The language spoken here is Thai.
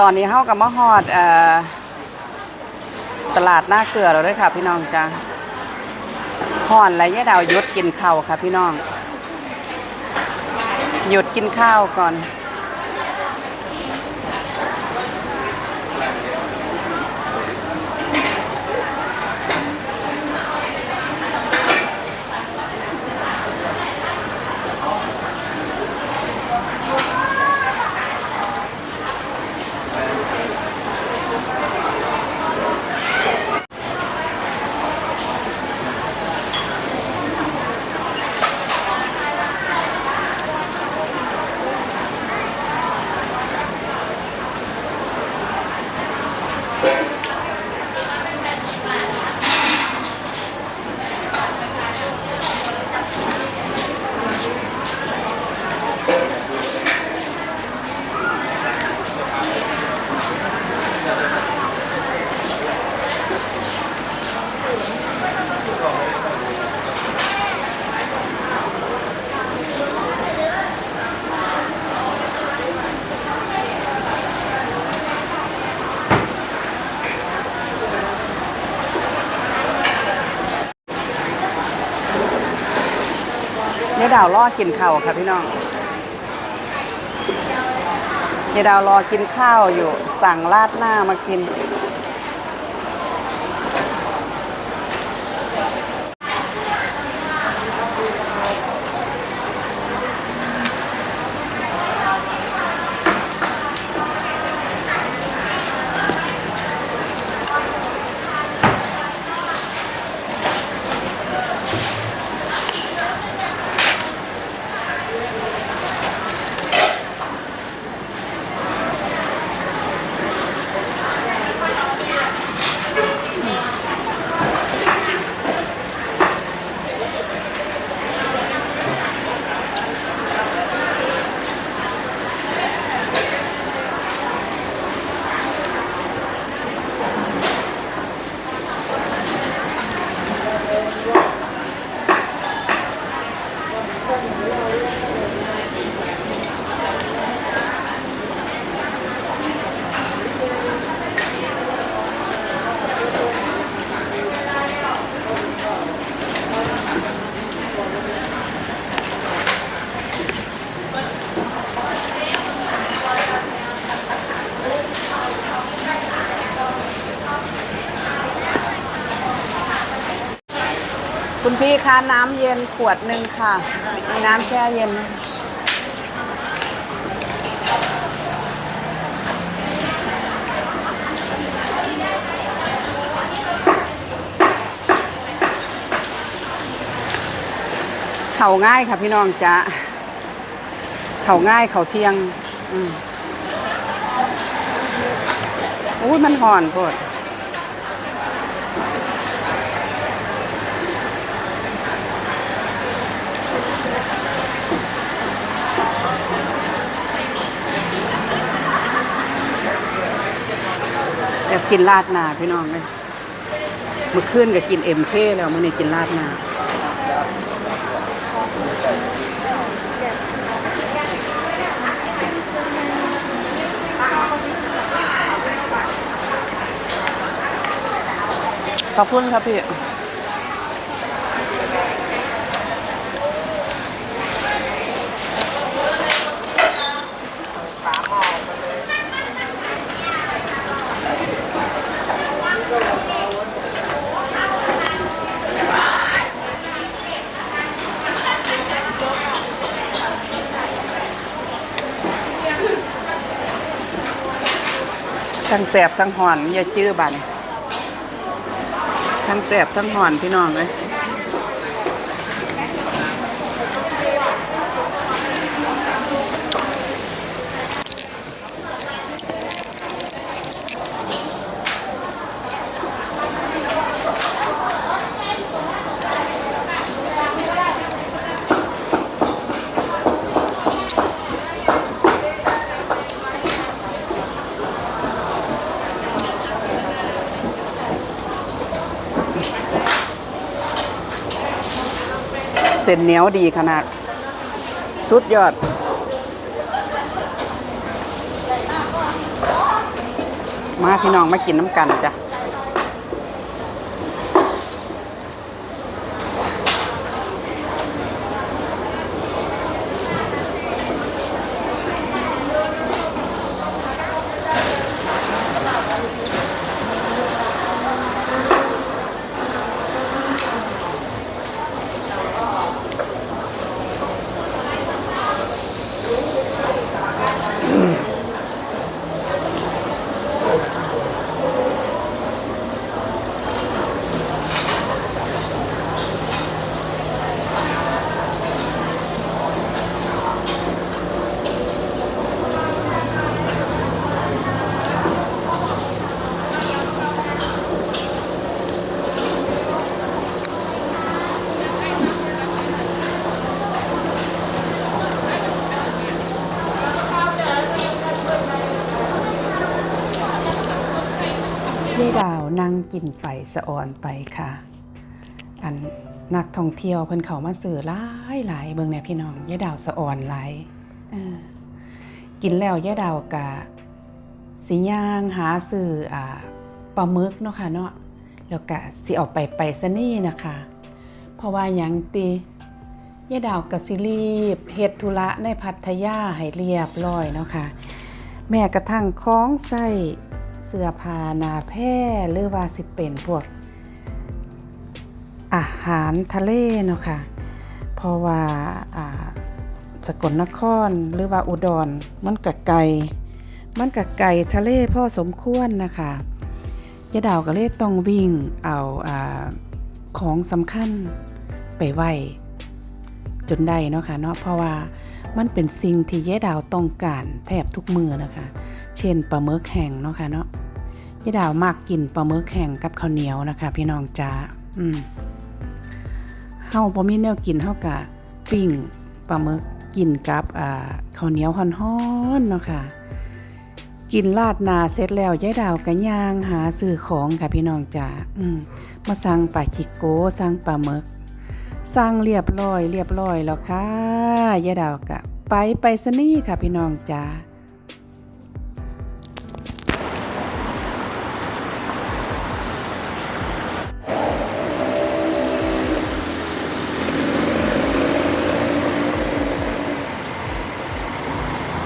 ตอนนี้เฮากับมะฮอดอตลาดหน้าเกลือเราด้วยค่ะ พี่น้องจ้าห่อนและยะดาวหยุดกินข้าวค่ะ พี่น้องหยุดกินข้าวก่อนายดาวรอกินข้าวค่ะพี่น้องยายดาวรอกินข้าวอยู่ สั่งราดหน้ามากิน คุณพี่คะน้ำเย็นขวดหนึ่งค่ะ มีน้ำแช่เย็นเขาง่ายค่ะพี่น้องจ๊ะเขาง่ายเข่าเที่ยง อืมอุ้ยมันห่อนโพด อยากกินราดนาพี่น้องเลยเมื่อคืนก็กินเอ็มเคแล้วมื่อนี้กินราดนาขอบคุณครับพี่ ทั้งแสบทั้งหอนอย่าจื้อบันทั้งแสบทั้งหอนพี่น้องเลย เส้นเหนียวดีขนาด สุดยอด มาพี่น้องมากินน้ำกันจ้ะ กินไฟสะออนไปค่ะ อันนักท่องเที่ยวเพิ่นเขามาซื้อหลายหลายเบิ่งแหน่พี่น้องยายดาวสะออนหลายกินแล้วยายดาวกะสิย่างหาซื้ออ่าปลาหมึกเนาะค่ะเนาะแล้วก็สิออกไปไปซะนี่นะคะ เพราะว่ายังติยายดาวกับสิรีบเฮ็ดธุระในพัทยาให้เรียบร้อยเนาะค่ะแม้กระทั่งของใส่ เสื้อผ้านาแพร่หรือว่าสิเป็นพวก อาหารทะเลเนาะค่ะ เพราะว่าสกลนครหรือว่าอุดรมันกะไกลมันกะไกลทะเลพ่อสมควรนะคะยะดาวก็เลยต้องวิ่งเอาอาของสำคัญไปไหวจนได้เนาะค่ะเนาะเพราะว่ามันเป็นสิ่งที่ยะดาวต้องการแทบทุกมือนะคะ เช่นปลาหมึกแห้งเนาะค่ะเนาะ ยะดาวมากกินปลาหมึกแห้งกับข้าวเหนียวนะคะ พี่น้องจ้าอืมเฮาบ่มีแนวกินเฮากะปิ้งปลาหมึกกินกับอ่าข้าวเหนียวฮ้อนๆเนาะค่ะ กินลาดนาเสร็จแล้วยายดาวก็ย่างหาซื้อของค่ะพี่น้องจ๋าอืมมาสั่งปลาจิโกสั่งปลาหมึกสั่งเรียบร้อย เรียบร้อยแล้วค่ะยายดาวก็ไปไปซะนี่ค่ะพี่น้องจ๋า